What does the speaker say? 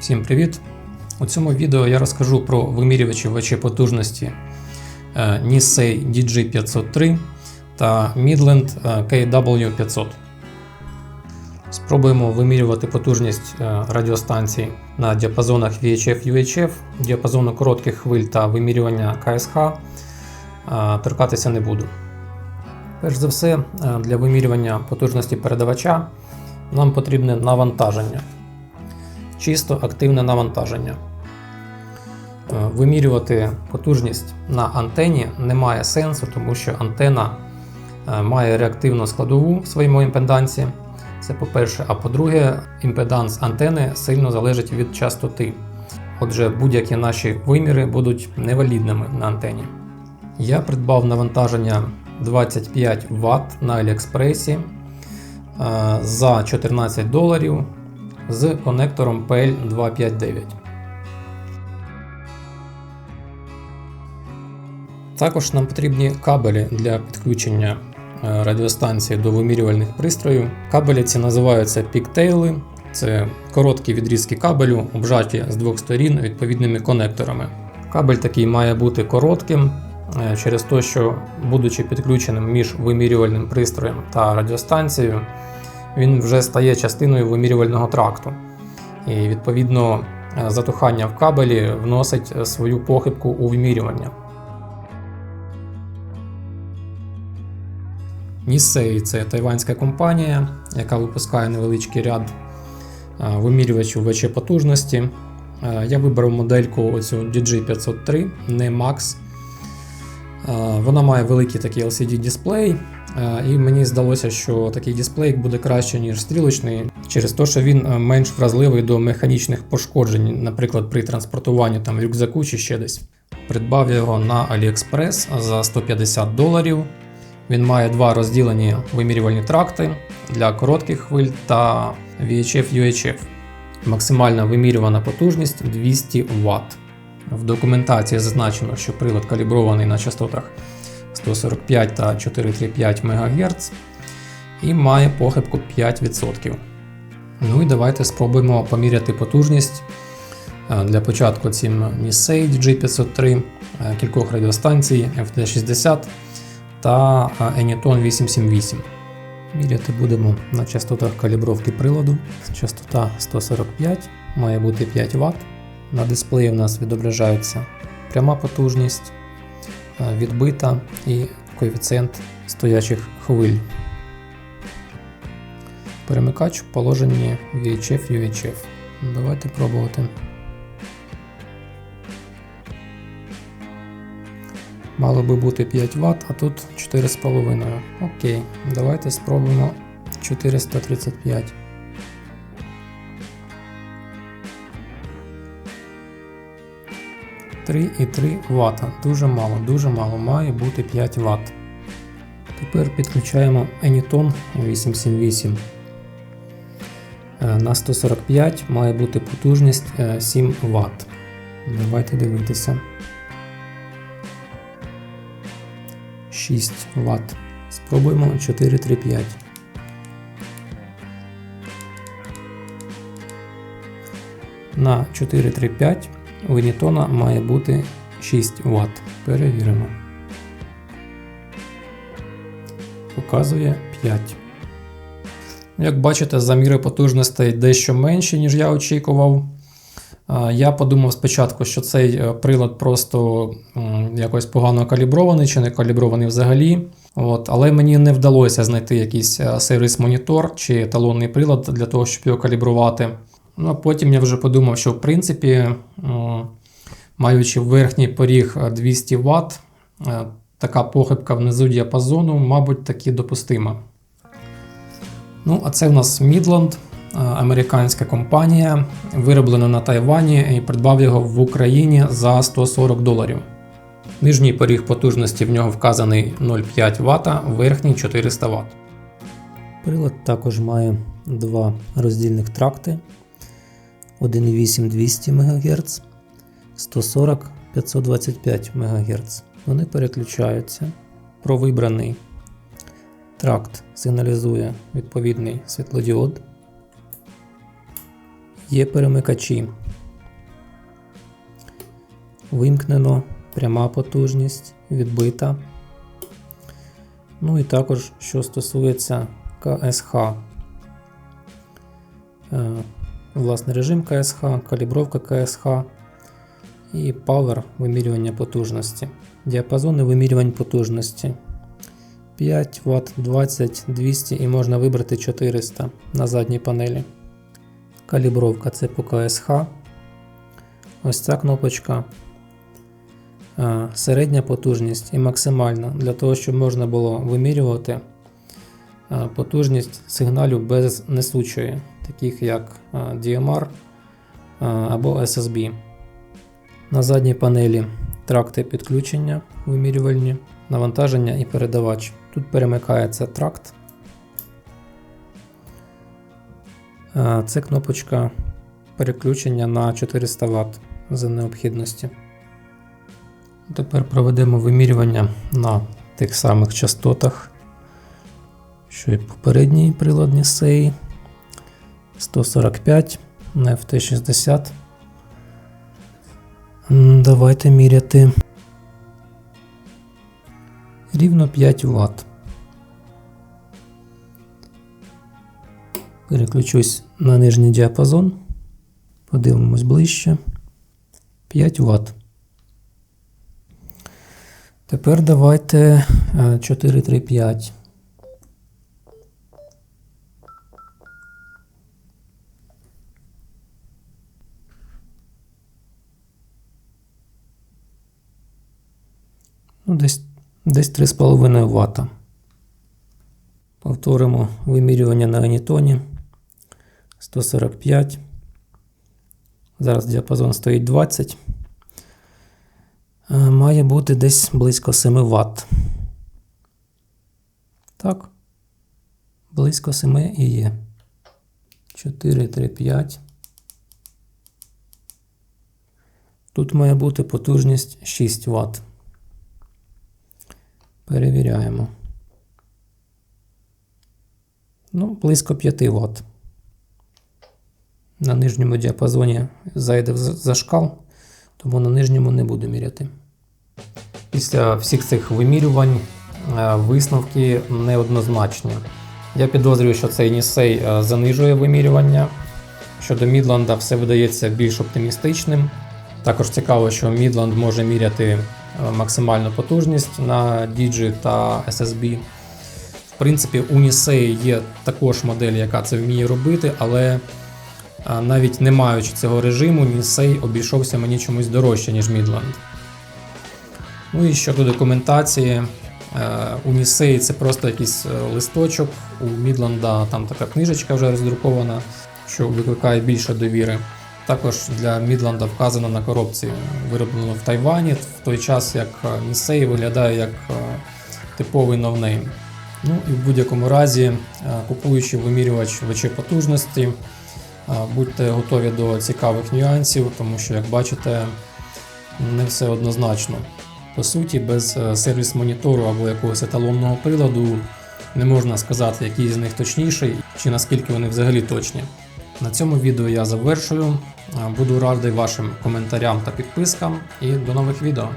Всім привіт! У цьому відео я розкажу про вимірювачі ВЧ потужності е, Nissei DG503 та Midland е, KW500. Спробуємо вимірювати потужність е, радіостанцій на діапазонах VHF-UHF, діапазону коротких хвиль та вимірювання КСХ. Торкатися не буду. Перш за все, для вимірювання потужності передавача нам потрібне навантаження чисто активне навантаження. Е, Вимірювати потужність на антені немає сенсу, тому що антена е, має реактивну складову в своєму імпедансі. Це по-перше, а по-друге, імпеданс антени сильно залежить від частоти. Отже, будь-які наші виміри будуть невалідними на антені. Я придбав навантаження 25 Вт на Аліекспресі е, за 14 доларів з конектором PL259. Також нам потрібні кабелі для підключення е, радіостанції до вимірювальних пристроїв. Кабелі ці називаються піктейли. Це короткі відрізки кабелю, обжаті з двох сторін відповідними конекторами. Кабель такий має бути коротким е, через те, що, будучи підключеним між вимірювальним пристроєм та радіостанцією, він вже стає частиною вимірювального тракту. І відповідно е, затухання в кабелі вносить е, свою похибку у вимірювання. Nissei – це тайванська компанія, яка випускає невеличкий ряд е, вимірювачів ВЧ потужності. Я вибрав модельку оцю DG503, не Max. Вона має великий такий LCD дисплей, і мені здалося, що такий дисплей буде краще, ніж стрілочний, через те, що він е, менш вразливий до механічних пошкоджень, наприклад, при транспортуванні там рюкзаку чи ще десь. Придбав його на AliExpress за 150 доларів. Він має два розділені вимірювальні тракти для коротких хвиль та VHF-UHF. Максимальна вимірювана потужність 200 Вт. В документації зазначено, що прилад калібрований на частотах 145 та 435 МГц і має похибку 5%. Ну і давайте спробуємо поміряти потужність. Е, Для початку цим Nissei DG503, е, кількох радіостанцій FD60 та е, Anyton 878. Міряти будемо на частотах калібровки приладу. Частота 145, має бути 5 Вт. На дисплеї в нас відображається пряма потужність, відбита і коефіцієнт стоячих хвиль. Перемикач в положенні VHF UHF. Давайте пробувати. Мало би бути 5 Вт, а тут 4,5. Окей, давайте спробуємо 435. Три і 3 Вт. Дуже мало, дуже мало, має бути 5 Вт. Тепер підключаємо Anyton 878. Е, На 145 має бути потужність е, 7 Вт. Давайте дивитися. 6 Вт. Спробуємо 435. На 435 у Вінітона має бути 6 Вт. Перевіримо. Показує 5. Як бачите, заміри потужностей дещо менші, ніж я очікував. Я подумав спочатку, що цей е, прилад просто якось погано калібрований чи не калібрований взагалі. От, але мені не вдалося знайти якийсь е, сервіс-монітор чи талонний прилад для того, щоб його калібрувати. Ну, а потім я вже подумав, що в принципі, маючи верхній поріг е, 200 Вт, е, така похибка внизу діапазону, мабуть, таки допустима. Ну, а це в нас Midland, е, американська компанія, вироблена на Тайвані і придбав його в Україні за 140 доларів. Нижній поріг потужності в нього вказаний 0,5 Вт, верхній 400 Вт. Прилад також має два роздільних тракти 1,8 200 МГц, 140 525 МГц. Вони переключаються. Про вибраний тракт сигналізує відповідний світлодіод. Є перемикачі вимкнено, пряма потужність, відбита. Ну і також, що стосується КСХ. Власне режим КСХ, калібровка КСХ і Power вимірювання потужності. Діапазони вимірювань потужності 5 Вт, 20, 200 і можна вибрати 400 на задній панелі. Калібровка це по КСХ. Ось ця кнопочка. Середня потужність і максимальна для того, щоб можна було вимірювати потужність сигналю без несучої, таких як е, DMR е, або SSB. На задній панелі тракти підключення вимірювальні, навантаження і передавач. Тут перемикається тракт. Е, Це кнопочка переключення на 400 Вт за необхідності. Тепер проведемо вимірювання на тих самих частотах, що і попередній приладні SEI 145 на FT60. Давайте міряти рівно 5 Вт. Переключусь на нижній діапазон. Подивимось ближче. 5 Вт. Тепер давайте е, 435. Ну, десь, десь 3,5 Вт. Повторимо вимірювання на анітоні. 145. Зараз діапазон стоїть 20. Е, Має бути десь близько 7 Вт. Так. Близько 7 і є. 4, 3, 5. Тут має бути потужність 6 Вт. Перевіряємо. Ну, близько 5 Вт. На нижньому діапазоні зайде за- зашкал, тому на нижньому не буду міряти. Після всіх цих вимірювань е, висновки неоднозначні. Я підозрюю, що цей Нісей е, занижує вимірювання. Щодо Мідланда все видається більш оптимістичним. Також цікаво, що Мідланд може міряти максимальну потужність на DG та SSB. В принципі, у Нісеї є також модель, яка це вміє робити, але навіть не маючи цього режиму, Нісей обійшовся мені чомусь дорожче, ніж Midland. Ну і щодо документації, е, у Нісеї це просто якийсь е, листочок, у Мідланда там така книжечка вже роздрукована, що викликає більше довіри. Також для Мідланда вказано на коробці вироблено в Тайвані, в той час як е, Нісей виглядає як е, типовий новнейм. Ну і в будь-якому разі, е, купуючи вимірювач ВЧ потужності, е, будьте готові до цікавих нюансів, тому що, як бачите, не все однозначно. По суті, без е, сервіс-монітору або якогось еталонного приладу не можна сказати, який з них точніший чи наскільки вони взагалі точні. На цьому відео я завершую. Буду радий вашим коментарям та підпискам і до нових відео.